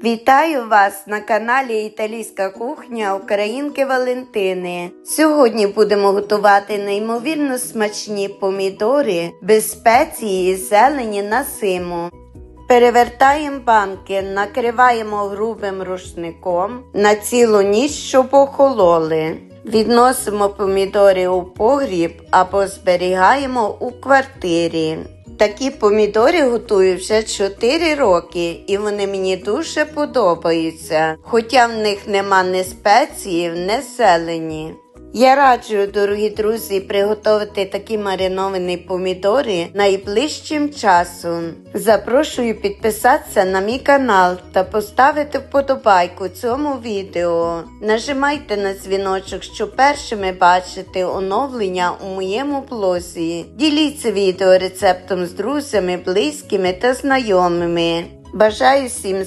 Вітаю вас на каналі Італійська кухня Українки Валентини. Сьогодні будемо готувати неймовірно смачні помідори без спеції і зелені на симу. Перевертаємо банки, накриваємо грубим рушником на цілу ніч, щоб охололи. Відносимо помідори у погріб або зберігаємо у квартирі. Такі помідори готую вже 4 роки, і вони мені дуже подобаються, хоча в них нема ні спеції, ні зелені. Я раджу, дорогі друзі, приготувати такі мариновані помідори найближчим часом. Запрошую підписатися на мій канал та поставити вподобайку цьому відео. Нажимайте на дзвіночок, щоб першими бачити оновлення у моєму блозі. Діліться відео рецептом з друзями, близькими та знайомими. Бажаю всім